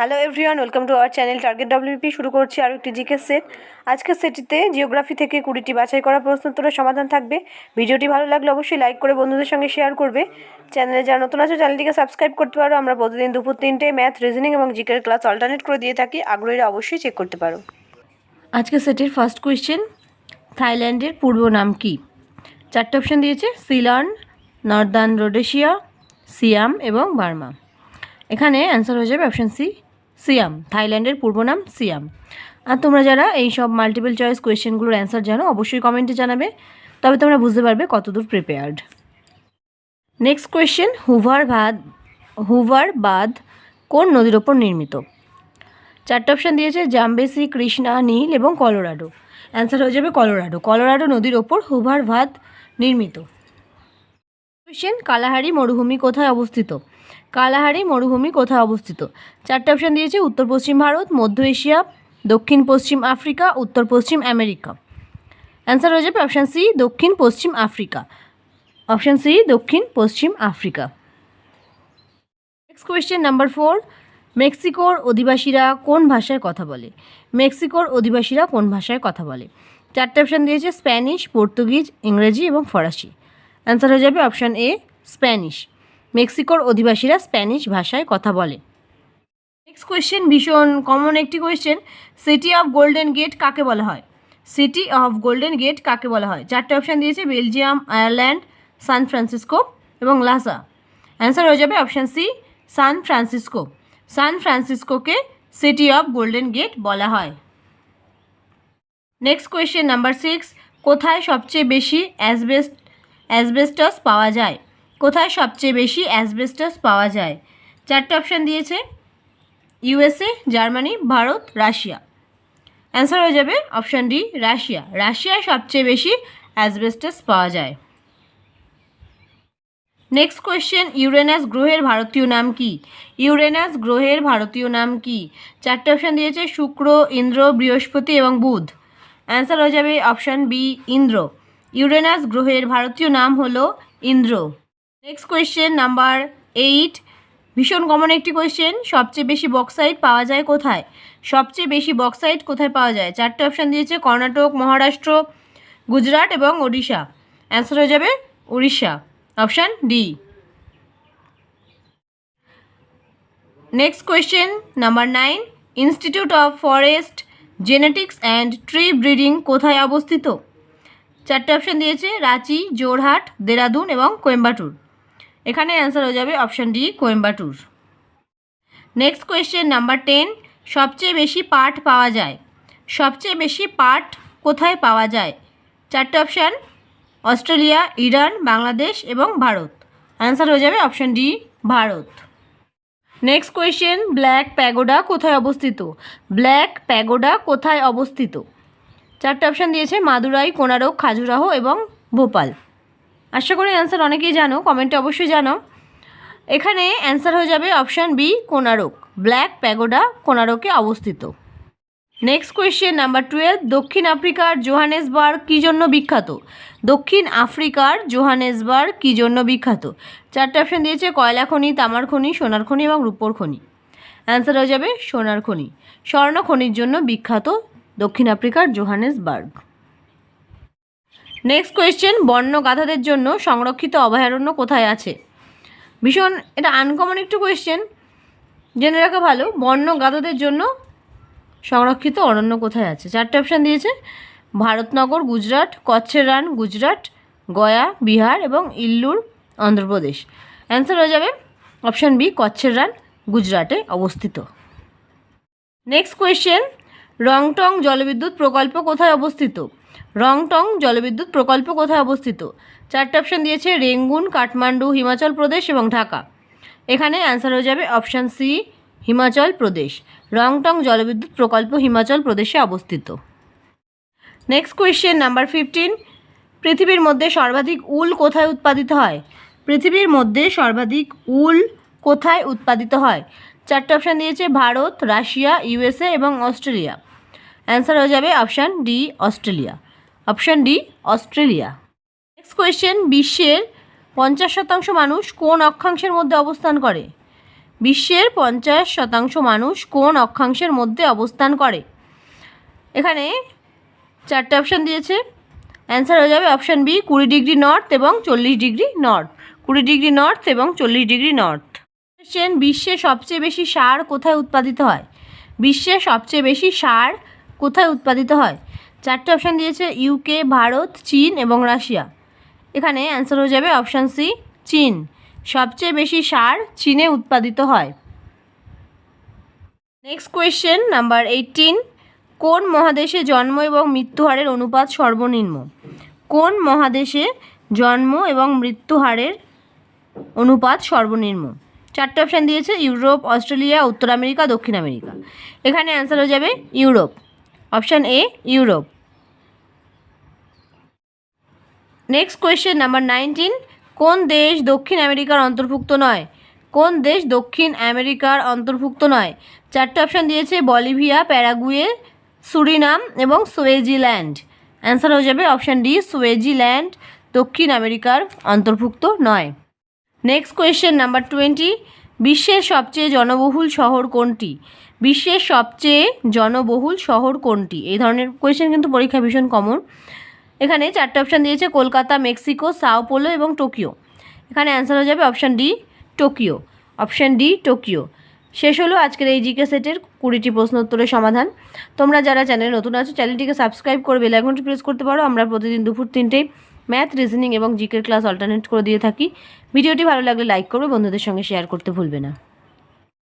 Hello everyone welcome to our channel target WP শুরু করছি আরও একটি জিকে সেট আজকের সেটিতে জিওগ্রাফি থেকে কুড়িটি বাছাই করা প্রশ্নোত্তরের সমাধান থাকবে। ভিডিওটি ভালো লাগলে অবশ্যই লাইক করে বন্ধুদের সঙ্গে শেয়ার করবে। চ্যানেলে যারা নতুন আছে চ্যানেলটিকে সাবস্ক্রাইব করতে পারো। আমরা প্রতিদিন দুপুর তিনটে ম্যাথ রিজনিং এবং জিকের ক্লাস অল্টারনেট করে দিয়ে থাকি। আগ্রহীরা অবশ্যই চেক করতে পারো। আজকে সেটির ফার্স্ট কোয়েশ্চেন থাইল্যান্ডের পূর্ব নাম কি? চারটে অপশন দিয়েছে সিলন নর্দার্ন রোডেশিয়া সিয়াম এবং বার্মা এখানে অ্যান্সার হয়ে যাবে অপশান সি সিয়াম, থাইল্যান্ডের পূর্ব নাম সিয়াম। আর তোমরা যারা এই সব মাল্টিপল চয়েস কোয়েশ্চেনগুলোর অ্যান্সার জানো, অবশ্যই কমেন্টে জানাবে। তবে তোমরা বুঝতে পারবে কতদূর প্রিপেয়ার্ড নেক্সট কোয়েশ্চেন হুভার বাদ হুভার বাঁধ কোন নদীর ওপর নির্মিত? চারটে অপশান দিয়েছে, জাম্বেসি, কৃষ্ণা, নীল এবং কলোরাডো। অ্যান্সার হয়ে যাবে কলোরাডো। কলোরাডো নদীর ওপর হুভার বাঁধ নির্মিত। কোয়েশ্চেন কালাহারি মরুভূমি কোথায় অবস্থিত? কালাহারি মরুভূমি কোথায় অবস্থিত? চারটে অপশান দিয়েছে, উত্তর পশ্চিম ভারত, মধ্য এশিয়া, দক্ষিণ পশ্চিম আফ্রিকা, উত্তর পশ্চিম আমেরিকা। অ্যান্সার হয়ে যাবে অপশান সি দক্ষিণ পশ্চিম আফ্রিকা। অপশান সি দক্ষিণ পশ্চিম Africa. Next question number four মেক্সিকোর অধিবাসীরা কোন ভাষায় কথা বলে? মেক্সিকোর অধিবাসীরা কোন ভাষায় কথা বলে? চারটে অপশান দিয়েছে, স্প্যানিশ, পর্তুগিজ, ইংরেজি এবং ফরাসি। অ্যান্সার হয়ে যাবে অপশান এ স্প্যানিশ। মেক্সিকোর অধিবাসীরা স্প্যানিশ ভাষায় কথা বলে। নেক্সট কোয়েশ্চেন ভীষণ কমন একটি question city of golden gate কাকে বলা হয়? সিটি অফ গোল্ডেন গেট কাকে বলা হয়? চারটে অপশান দিয়েছে বেলজিয়াম আয়ারল্যান্ড সান ফ্রান্সিসকো এবং লাসা অ্যান্সার হয়ে যাবে option C San Francisco San ফ্রান্সিসকোকে city of golden gate বলা হয়। নেক্সট কোয়েশ্চেন নাম্বার সিক্স কোথায় সবচেয়ে বেশি অ্যাসবেস্ট অ্যাসবেস্টাস পাওয়া যায়? কোথায় সবচেয়ে বেশি অ্যাসবেস্টাস পাওয়া যায়? চারটে অপশান দিয়েছে। USA, Germany, Bharat, Russia. Answer হয়ে যাবে অপশান ডি, রাশিয়া। রাশিয়ায় সবচেয়ে বেশি অ্যাসবেস্টাস পাওয়া যায়। নেক্সট কোয়েশ্চেন, ইউরেনাস গ্রহের ভারতীয় নাম কি? ইউরেনাস গ্রহের ভারতীয় নাম কি? চারটে অপশান দিয়েছে, শুক্র, ইন্দ্র, বৃহস্পতি এবং বুধ। অ্যান্সার হয়ে যাবে অপশান বি, ইন্দ্র। ইউরেনাস গ্রহের ভারতীয় নাম হলো Indra. Next question number eight ভীষণ কমন একটি কোয়েশ্চেন সবচেয়ে বেশি বক্সাইট পাওয়া যায় কোথায়? সবচেয়ে বেশি বক্সাইট কোথায় পাওয়া যায়? চারটে অপশান দিয়েছে, কর্ণাটক, মহারাষ্ট্র, গুজরাট এবং ওড়িশা। অ্যান্সার হয়ে যাবে Orissa option D next question number nine institute of forest genetics and tree breeding কোথায় অবস্থিত? চারটে অপশান দিয়েছে, রাঁচি, জোরহাট, দেরাদুন এবং কোয়েম্বাটুর। এখানে অ্যান্সার হয়ে যাবে option D Coimbatore next question number ten সবচেয়ে বেশি পাট পাওয়া যায়। সবচেয়ে বেশি পাট কোথায় পাওয়া যায়? চারটে অপশান অস্ট্রেলিয়া, ইরান, বাংলাদেশ এবং ভারত। অ্যান্সার হয়ে যাবে option D Bharat. Next question black pagoda কোথায় অবস্থিত? ব্ল্যাক প্যাগোডা কোথায় অবস্থিত? চারটে অপশান দিয়েছে, মাদুরাই, কোনারক, খাজুরাহো এবং ভোপাল। আশা করি অ্যান্সার অনেকেই জানো কমেন্টে অবশ্যই জানো। এখানে অ্যান্সার হয়ে যাবে option B Konark black pagoda কোনারকে অবস্থিত। নেক্সট কোয়েশ্চেন নাম্বার টুয়েলভ দক্ষিণ আফ্রিকার জোহানেসবার্গ কী জন্য বিখ্যাত? দক্ষিণ আফ্রিকার জোহানেসবার্গ কী জন্য বিখ্যাত? চারটে অপশান দিয়েছে, কয়লা খনি, তামার খনি, সোনার খনি এবং রূপোর খনি। অ্যান্সার হয়ে যাবে সোনার খনি। স্বর্ণ খনির জন্য বিখ্যাত দক্ষিণ আফ্রিকার জোহানেসবার্গ। নেক্সট কোয়েশ্চেন বন্য গাধাদের জন্য সংরক্ষিত অভয়ারণ্য কোথায় আছে? ভীষণ, এটা আনকমন একটু কোয়েশ্চেন জেনে রাখা ভালো বন্য গাধাদের জন্য সংরক্ষিত অরণ্য কোথায় আছে? চারটে অপশান দিয়েছে। ভারতনগর, গুজরাট, কচ্ছের রান, গুজরাট, গয়া, বিহার এবং ইল্লুর, অন্ধ্রপ্রদেশ। অ্যান্সার হয়ে যাবে অপশান বি কচ্ছের রান, গুজরাটে অবস্থিত। নেক্সট কোয়েশ্চেন রংটং জলবিদ্যুৎ প্রকল্প কোথায় অবস্থিত? রংটং জলবিদ্যুৎ প্রকল্প কোথায় অবস্থিত? চারটে অপশান দিয়েছে রেঙ্গুন, কাঠমান্ডু, হিমাচল প্রদেশ এবং ঢাকা। এখানে অ্যান্সার হয়ে যাবে অপশান সি হিমাচল প্রদেশ। রংটং জলবিদ্যুৎ প্রকল্প হিমাচল প্রদেশে অবস্থিত। নেক্সট কোয়েশ্চেন নাম্বার ফিফটিন পৃথিবীর মধ্যে সর্বাধিক উল কোথায় উৎপাদিত হয়? পৃথিবীর মধ্যে সর্বাধিক উল কোথায় উৎপাদিত হয়? চারটে অপশান দিয়েছে ভারত, রাশিয়া, ইউএসএ এবং অস্ট্রেলিয়া। অ্যান্সার হয়ে যাবে option D Australia option D Australia next question বিশ্বের পঞ্চাশ শতাংশ মানুষ কোন অক্ষাংশের মধ্যে অবস্থান করে? বিশ্বের পঞ্চাশ শতাংশ মানুষ কোন অক্ষাংশের মধ্যে অবস্থান করে? এখানে চারটে অপশান দিয়েছে। অ্যান্সার হয়ে যাবে অপশান বি কুড়ি ডিগ্রি নর্থ এবং চল্লিশ ডিগ্রি নর্থ কুড়ি ডিগ্রি নর্থ এবং চল্লিশ ডিগ্রি নর্থ কোশ্চেন বিশ্বে সবচেয়ে বেশি সার কোথায় উৎপাদিত হয়? বিশ্বে সবচেয়ে বেশি সার কোথায় উৎপাদিত হয়? চারটে অপশান দিয়েছে ইউকে ভারত, চীন এবং রাশিয়া। এখানে অ্যান্সার হয়ে যাবে অপশান সি চীন। সবচেয়ে বেশি সার চীনে উৎপাদিত হয়। নেক্সট কোয়েশ্চেন নাম্বার এইটিন কোন মহাদেশে জন্ম এবং মৃত্যু হারের অনুপাত সর্বনিম্ন? কোন মহাদেশে জন্ম এবং মৃত্যু হারের অনুপাত সর্বনিম্ন? চারটে অপশান দিয়েছে, ইউরোপ, অস্ট্রেলিয়া, উত্তর আমেরিকা, দক্ষিণ আমেরিকা। এখানে অ্যান্সার হয়ে যাবে Europe. Option A Europe next question number nineteen কোন দেশ দক্ষিণ আমেরিকার অন্তর্ভুক্ত নয়? কোন দেশ দক্ষিণ আমেরিকার অন্তর্ভুক্ত নয়? চারটে অপশান দিয়েছে, বলিভিয়া, প্যারাগুয়ে, সুরিনাম এবং সুয়েজিল্যান্ড অ্যান্সার হয়ে যাবে অপশান ডি সুয়েজিল্যান্ড দক্ষিণ আমেরিকার অন্তর্ভুক্ত নয়। নেক্সট কোয়েশ্চেন নাম্বার টোয়েন্টি বিশ্বের সবচেয়ে জনবহুল শহর কোনটি? বিশ্বের সবচেয়ে জনবহুল শহর কোনটি? এই ধরনের কোয়েশ্চেন কিন্তু পরীক্ষা ভীষণ কমন এখানে চারটে অপশান দিয়েছে, কলকাতা, মেক্সিকো, সাও পোলো এবং টোকিও। এখানে অ্যান্সার হয়ে যাবে option D Tokyo. Option D Tokyo. শেষ হলো আজকের এই জিকে সেটের কুড়িটি প্রশ্ন উত্তরের সমাধান। তোমরা যারা চ্যানেলে নতুন আছো চ্যানেলটিকে সাবস্ক্রাইব করে বেল আইকনটি প্রেস করতে পারো। আমরা প্রতিদিন দুপুর তিনটেই ম্যাথ রিজনিং এবং জিকের ক্লাস অল্টারনেট করে দিয়ে থাকি। ভিডিওটি ভালো লাগলে লাইক করবে বন্ধুদের সঙ্গে শেয়ার করতে ভুলবে না।